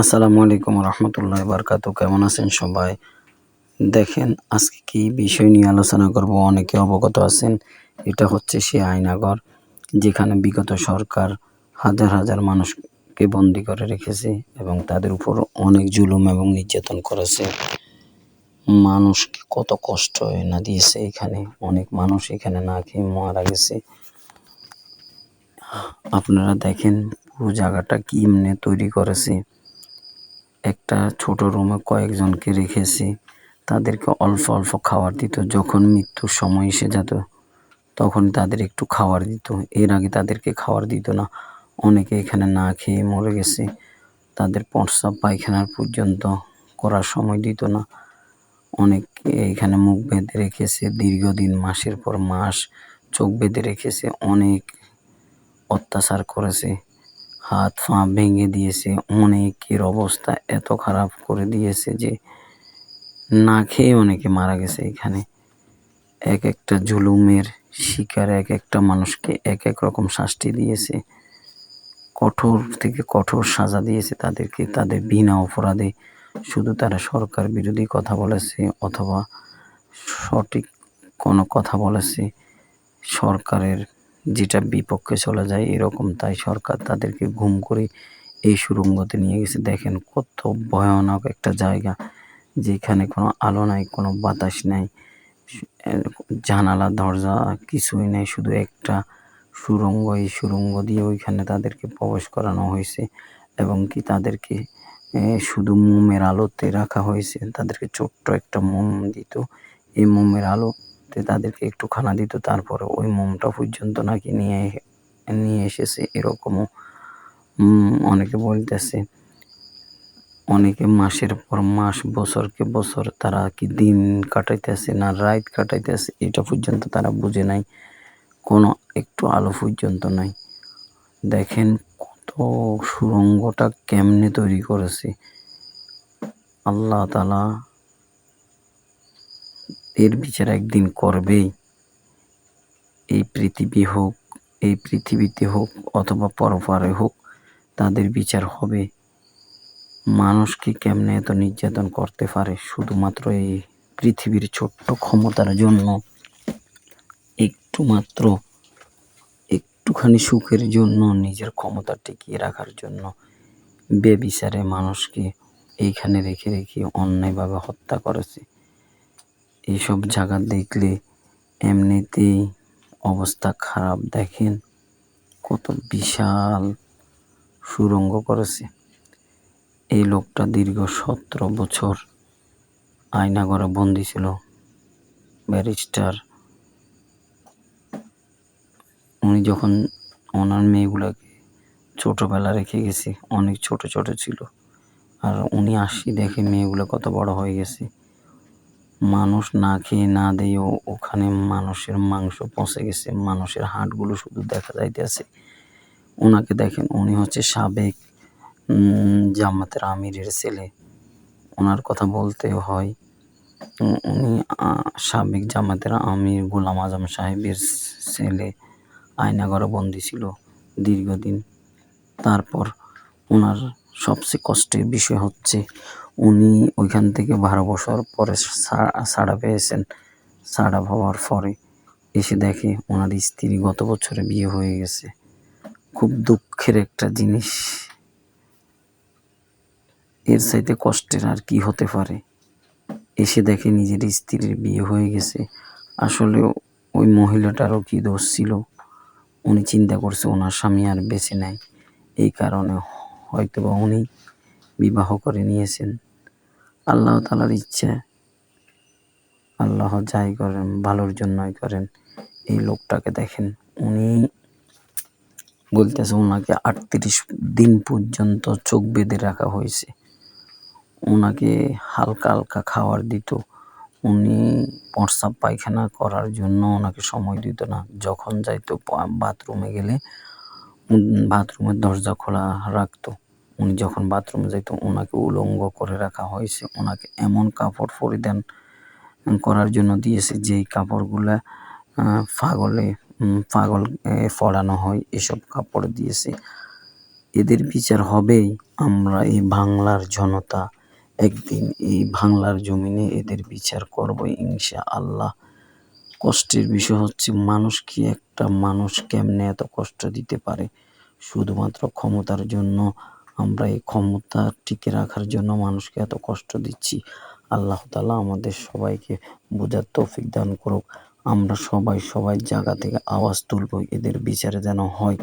আসসালামু আলাইকুম রহমতুল্লাহ বারকাতু, কেমন আছেন সবাই? দেখেন, আজকে কি বিষয় নিয়ে আলোচনা করব? অনেকে অবগত আছেন, এটা হচ্ছে সে আইনাগর, যেখানে বিগত সরকার হাজার হাজার মানুষকে বন্দি করে রেখেছে এবং তাদের উপর অনেক জুলুম এবং নির্যাতন করেছে। মানুষকে কত কষ্ট না দিয়েছে এখানে? অনেক মানুষ এখানে না খেয়ে মারা গেছে। আপনারা দেখেন, পুরো জায়গাটা কি এমনি তৈরি করেছে। একটা ছোট রুমে কয়েকজনকে রেখেছি। তাদেরকে অল্প অল্প খাবার দিত। যখন মৃত্যুর সময় এসে যেত, তখন তাদের একটু খাবার দিত। এর আগে তাদেরকে খাবার দিত না। অনেকে এখানে না খেয়ে মরে গেছে। তাদের প্রস্রাব পায়খানার পর্যন্ত করার সময় দিত না। অনেককে এখানে মুখ বেঁধে রেখেছে। দীর্ঘদিন, মাসের পর মাস চোখ বেঁধে রেখেছে। অনেক অত্যাচার করেছে। হাত পা ভেঙে দিয়েছে, অনেকের অবস্থা এত খারাপ করে দিয়েছে যে না খেয়ে অনেকে মারা গেছে এখানে। এক একটা জুলুমের শিকার এক একটা মানুষকে এক এক রকম শাস্তি দিয়েছে। কঠোর থেকে কঠোর সাজা দিয়েছে তাদেরকে, তাদের বিনা অপরাধে। শুধু তারা সরকার বিরোধী কথা বলেছে অথবা সঠিক কোনো কথা বলেছে। সরকারের যেটা বিপক্ষে চলে যায়, এরকম তাই সরকার তাদেরকে ঘুম করে এই সুরঙ্গতে নিয়ে গেছে। দেখেন কত ভয়ানক একটা জায়গা, যেখানে কোনো আলো নাই, কোনো বাতাস নাই, জানালা, দরজা কিছুই নেই, শুধু একটা সুরঙ্গ এই সুরঙ্গ দিয়ে ওইখানে তাদেরকে প্রবেশ করানো হয়েছে এবং কি তাদেরকে শুধু মোমের আলোতে রাখা হয়েছে। তাদেরকে ছোট্ট একটা মোম দিত। এই মোমের আলোতে তাদেরকে একটু খানা দিত, তারপরে ওই মোমটা পর্যন্ত নাকি নিয়ে নিয়ে এসেছে এরকমও। অনেকে বলতেছে, অনেকে মাসের পর মাস, বছরকে বছর তারা কি দিন কাটাইতেছে না রাত কাটাইতেছে, এটা পর্যন্ত তারা বুঝে নাই। কোনো একটু আলো পর্যন্ত নাই। দেখেন কত সুরঙ্গটা কেমনে তৈরি করেছে। আল্লাহ তালা এর বিচার একদিন করবেই। এই পৃথিবী হোক, এই পৃথিবীতে হোক অথবা পরপারে হোক, তাদের বিচার হবে। মানুষকে কেমনে এত নির্যাতন করতে পারে? শুধুমাত্র এই পৃথিবীর ছোট্ট ক্ষমতার জন্য, একটু মাত্র, একটুখানি সুখের জন্য, নিজের ক্ষমতা টিকিয়ে রাখার জন্য বেবিচারে মানুষকে এইখানে রেখে রেখে অন্যায়ভাবে হত্যা করেছে। এইসব জায়গা দেখলে এমনিতেই অবস্থা খারাপ। দেখেন কত বিশাল সুরঙ্গ করেছে। এই লোকটা দীর্ঘ সতেরো বছর আয়নাগরে বন্দি ছিল, ব্যারিস্টার। উনি যখন ওনার মেয়েগুলোকে ছোটোবেলা রেখে গেছে, অনেক ছোট ছোট ছিল। আর উনি আসি দেখে মেয়েগুলো কত বড় হয়ে গেছে। মানুষ না খেয়ে না দিয়ে ওখানে মানুষের মাংস পচে গেছে, মানুষের হাটগুলো শুধু দেখা যাইতেছে। ওনাকে দেখেন, উনি হচ্ছে সাবেক জামাতের আমিরের ছেলে। ওনার কথা বলতে হয় উনি সাবেক জামাতের আমির গোলাম আজম সাহেবের ছেলে আয়নাগরে বন্দি ছিল দীর্ঘদিন। তারপর ওনার সবচেয়ে কষ্টের বিষয় হচ্ছে উনি ওইখান থেকে বারো বছর পরে ছাড়া পেয়েছেন। ছাড়া হওয়ার পরে এসে দেখে ওনার স্ত্রী গত বছরে বিয়ে হয়ে গেছে। খুব দুঃখের একটা জিনিস। এর চাইতে কষ্টের আর কি হতে পারে? এসে দেখে নিজের স্ত্রীর বিয়ে হয়ে গেছে। আসলে ওই মহিলাটারও কি দোষ ছিল? উনি চিন্তা করছে ওনার স্বামী আর বেঁচে নেয় এই কারণে হয়তো বা উনি বিবাহ করে নিয়েছেন। আল্লাহ তালার ইচ্ছে। আল্লাহ যাই করেন, ভালোর জন্যই করেন। এই লোকটাকে দেখেন, উনি বলতেছে ওনাকে আটত্রিশ দিন পর্যন্ত চোখ বেঁধে রাখা হয়েছে। ওনাকে হালকা হালকা খাবার দিত। উনি প্রস্রাব পায়খানা করার জন্য ওনাকে সময় দিত না। যখন যাইতো বাথরুমে গেলে বাথরুমের দরজা খোলা রাখতো। উনি যখন বাথরুমে যাইতো ওনাকে উলঙ্গ করে রাখা হয়েছে। ওনাকে এমন কাপড় পরিধান করার জন্য দিয়েছে যেই কাপড়গুলা পাগলে পাগল পরানো হয়, এসব কাপড় দিয়েছে। এদের বিচার হবেই। আমরা এই বাংলার জনতা, একদিন এই বাংলার জমিনে এদের বিচার করব ইনশা আল্লাহ কষ্টের বিষয় হচ্ছে, মানুষ কি একটা মানুষ কেমনে এত কষ্ট দিতে পারে? শুধুমাত্র ক্ষমতার জন্য আমরা এই ক্ষমতা টিকে রাখার জন্য মানুষকে এত কষ্ট দিচ্ছি। আল্লাহ তালা আমাদের সবাইকে বোঝার তৌফিক দান করুক। আমরা সবাই সবাই জায়গা থেকে আওয়াজ তুলব। এদের বিচারে যেন হয়।